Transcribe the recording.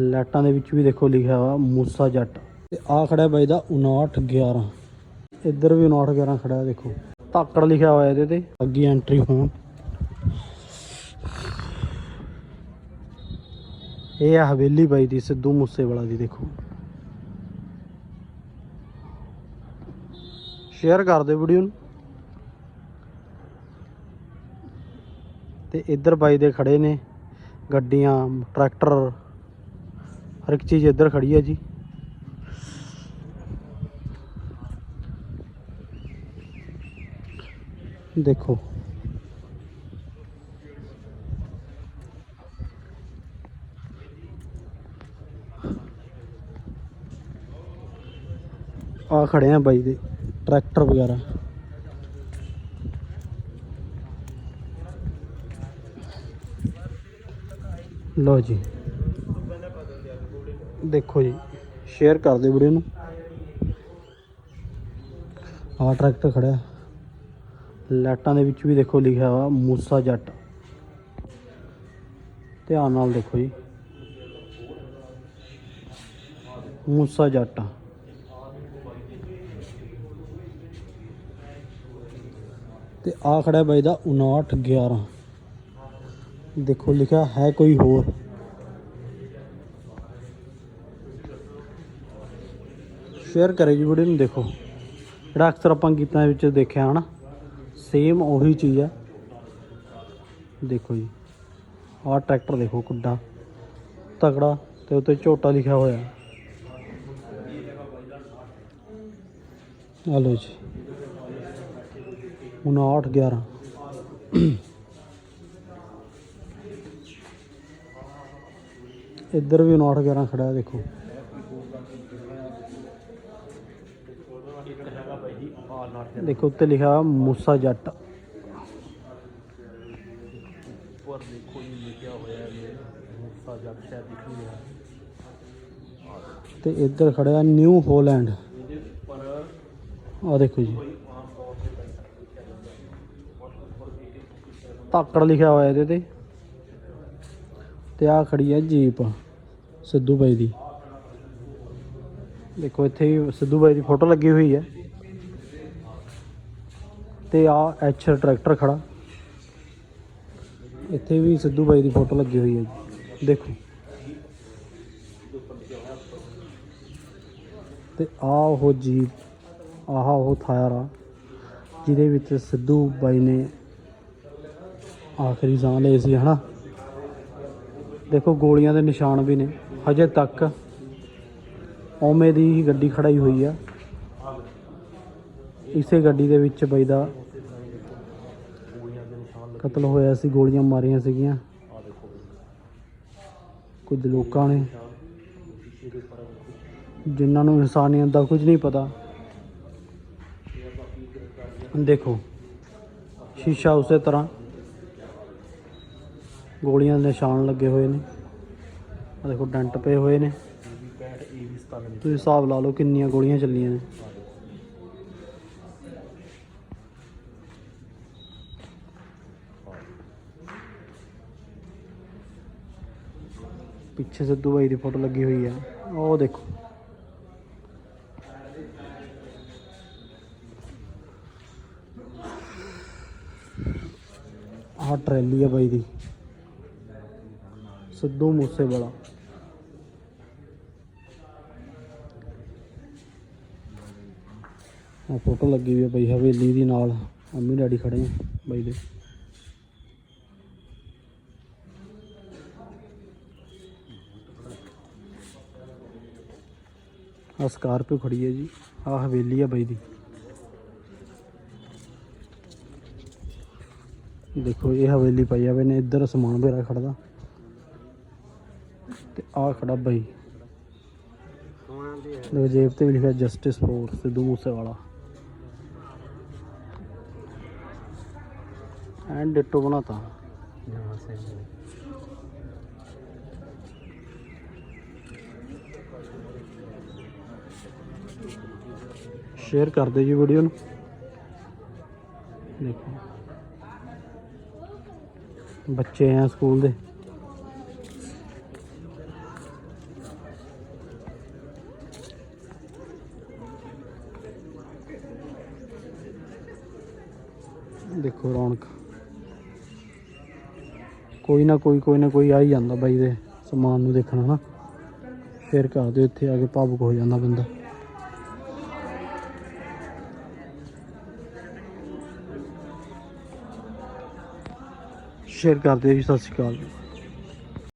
ਲਾਈਟਾਂ ਦੇ ਵਿੱਚ ਵੀ ਦੇਖੋ ਲਿਖਿਆ ਹੋਇਆ ਮੂਸਾ ਜੱਟ। ਤੇ ਆ ਖੜਾ ਬਾਈ ਦਾ 5911 ਇੱਧਰ ਵੀ 5911 ਖੜਾ ਦੇਖੋ। ਧਾਕੜ ਲਿਖਿਆ ਹੋਇਆ ਇਹਦੇ ਤੇ, ਅੱਗੇ ਐਂਟਰੀ ਹੋਣ। ਇਹ ਆ ਹਵੇਲੀ ਬਾਈ ਦੀ, ਸਿੱਧੂ ਮੂਸੇਵਾਲਾ ਦੀ, ਦੇਖੋ। ਸ਼ੇਅਰ ਕਰ ਦਿਓ ਵੀਡੀਓ ਨੂੰ। ਤੇ ਇੱਧਰ ਬਾਈ ਦੇ ਖੜੇ ਨੇ, ਗੱਡੀਆਂ, ਟਰੈਕਟਰ। ਹਰ ਇੱਕ ਚੀਜ਼ ਇੱਧਰ ਖੜੀ ਹੈ ਜੀ। ਦੇਖੋ। ਆ ਖੜੇ ਆ ਬਾਈ ਦੇ, ਟਰੈਕਟਰ ਵਗੈਰਾ। ਲਓ ਜੀ। ਦੇਖੋ ਜੀ ਸ਼ੇਅਰ ਕਰ ਦਿਓ ਵੀਡੀਓ ਨੂੰ। ਆਹ ਟਰੈਕਟਰ ਖੜਿਆ। ਲਾਈਟਾਂ ਦੇ ਵਿੱਚ ਵੀ ਦੇਖੋ ਲਿਖਿਆ ਹੋਇਆ ਮੂਸਾ ਜੱਟ। ਧਿਆਨ ਨਾਲ ਦੇਖੋ ਜੀ। ਮੂਸਾ ਜੱਟ। ਤੇ ਆ ਖੜਾ ਬਾਈ ਦਾ 5911 ਦੇਖੋ ਲਿਖਿਆ ਹੈ ਕੋਈ ਹੋਰ। ਸ਼ੇਅਰ ਕਰੇ ਜੀ ਵੀਡੀਓ ਨੂੰ ਦੇਖੋ। ਜਿਹੜਾ ਅਕਸਰ ਆਪਾਂ ਗੀਤਾਂ ਦੇ ਵਿੱਚ ਦੇਖਿਆ ਹਨਾ ਸੇਮ ਉਹੀ ਚੀਜ਼ ਹੈ ਦੇਖੋ ਜੀ, ਆਹ ਟਰੈਕਟਰ ਦੇਖੋ ਕਿੱਡਾ ਤਗੜਾ ਤੇ ਉੱਤੇ ਝੋਟਾ ਲਿਖਿਆ ਹੋਇਆ। ਆ ਲਓ ਜੀ 5911 ਇੱਧਰ ਵੀ 5911 ਖੜਾ ਦੇਖੋ। ਦੇਖੋ ਉੱਤੇ ਲਿਖਿਆ ਮੂਸਾ ਜੱਟ। ਉੱਪਰ ਦੇਖੋ ਜੀ ਲਿਖਿਆ ਹੋਇਆ ਹੈ ਮੂਸਾ ਜੱਟ ਸ਼ਾਇਦ ਦਿਖ ਨਹੀਂ ਰਿਹਾ। ਤੇ ਇੱਧਰ ਖੜਿਆ ਨਿਊ ਹੋਲੈਂਡ। ਆ ਦੇਖੋ ਜੀ। ਕੋਈ ਆਮ ਤੌਰ ਤੇ ਉੱਪਰ ਵੀ ਧਾਕੜ ਲਿਖਿਆ ਹੋਇਆ ਇਹਦੇ ਤੇ। ਤੇ ਆ ਖੜੀ ਹੈ ਜੀਪ ਸਿੱਧੂ ਬਾਈ ਦੀ। ਦੇਖੋ ਇੱਥੇ ਵੀ ਸਿੱਧੂ ਬਾਈ ਦੀ ਫੋਟੋ ਲੱਗੀ ਹੋਈ ਹੈ। ਤੇ ਆ ਐਚ ਟਰੈਕਟਰ ਖੜਾ। ਇੱਥੇ ਵੀ ਸਿੱਧੂ ਬਾਈ ਦੀ ਫੋਟੋ ਲੱਗੀ ਹੋਈ ਹੈ ਜੀ। ਦੇਖੋ। ਤੇ ਆ ਉਹ ਜੀਪ ਆਹ ਉਹ ਥਾਇਰ ਆ ਜਿਹਦੇ ਵਿੱਚ ਸਿੱਧੂ ਬਾਈ ਨੇ ਆਖਰੀ ਸਾਹ ਲਏ ਸੀ, ਹਨਾ। ਦੇਖੋ ਗੋਲੀਆਂ ਦੇ ਨਿਸ਼ਾਨ ਵੀ ਨੇ। ਹਜੇ ਤੱਕ ਓਮੇ ਦੀ ਹੀ ਗੱਡੀ ਖੜਾਈ ਹੋਈ ਆ। ਇਸੇ ਗੱਡੀ ਦੇ ਵਿੱਚ ਬਈ ਦਾ ਕਤਲ ਹੋਇਆ ਸੀ, ਗੋਲੀਆਂ ਮਾਰੀਆਂ ਸੀਗੀਆਂ। ਕੁਝ ਲੋਕਾਂ ਨੇ ਸ਼ੀਸ਼ੇ ਜਿਨ੍ਹਾਂ ਨੂੰ ਇਨਸਾਨੀਅਤ ਦਾ ਕੁਝ ਨਹੀਂ ਪਤਾ। ਦੇਖੋ, ਸ਼ੀਸ਼ਾ ਉਸੇ ਤਰ੍ਹਾਂ ਗੋਲੀਆਂ ਦੇ ਨਿਸ਼ਾਨ ਲੱਗੇ ਹੋਏ ਨੇ। ਆ ਦੇਖੋ, ਡੈਂਟ ਪਏ ਹੋਏ ਨੇ। ਇਹ ਵੀ 65 ਇਹ ਵੀ 97 ਤੁਸੀਂ ਹਿਸਾਬ ਲਾ ਲਓ ਕਿੰਨੀਆਂ ਗੋਲੀਆਂ ਚੱਲੀਆਂ ਨੇ। ਪਿੱਛੇ ਸਿੱਧੂ ਬਾਈ ਦੀ ਫੋਟੋ ਲੱਗੀ ਹੋਈ ਆ। ਉਹ ਦੇਖੋ। ਆਹ ਟਰੈਲੀ ਆ ਬਾਈ ਦੀ। ਸਿੱਧੂ ਮੂਸੇ ਵਾਲਾ ਆ ਫੋਟੋ ਲੱਗੀ ਹੋਈ ਆ ਬਾਈ ਹਵੇਲੀ ਦੀ ਨਾਲ। ਮੰਮੀ ਡੈਡੀ ਖੜੇ ਆ ਬਾਈ ਦੇ। ਆ ਸਕਾਰਪੀਓ ਖੜੀ ਹੈ ਜੀ। ਆ ਹਵੇਲੀ ਆ ਬਾਈ ਦੀ। ਦੇਖੋ ਇਹ ਹਵੇਲੀ ਪਈ ਜਾਵੇ ਨੇ ਇੱਧਰ ਸਮਾਨ ਮੇਰਾ ਖੜਦਾ ਤੇ ਆ ਖੜਾ ਬਾਈ। ਦੇਖੋ ਜੇਬ ਤੇ ਵੀ ਲਿਖਿਆ ਜਸਟਿਸ ਫੋਰ ਸਿੱਧੂ ਮੂਸੇ ਵਾਲਾ। ਐਂ ਡਿਟੋ ਬਣਾਤਾ। ਜਮਾ ਸ਼ੇਅਰ ਕਰ ਦਿਓ ਜੀ ਵੀਡੀਓ ਨੂੰ। ਦੇਖੋ। ਬੱਚੇ ਆ ਸਕੂਲ ਦੇ। ਦੇਖੋ ਰੌਣਕ। ਕੋਈ ਨਾ ਕੋਈ ਕੋਈ ਨਾ ਕੋਈ ਆ ਹੀ ਜਾਂਦਾ ਬਾਈ ਦੇ ਸਮਾਨ ਨੂੰ ਦੇਖਣਾ ਨਾ ਫਿਰ ਘਰ ਦੇ ਇੱਥੇ ਆ ਕੇ ਭਾਵੁਕ ਹੋ ਜਾਂਦਾ ਬੰਦਾ। ਸ਼ੇਅਰ ਕਰਦੇ ਜੀ, ਸਤਿ ਸ਼੍ਰੀ ਅਕਾਲ ਜੀ।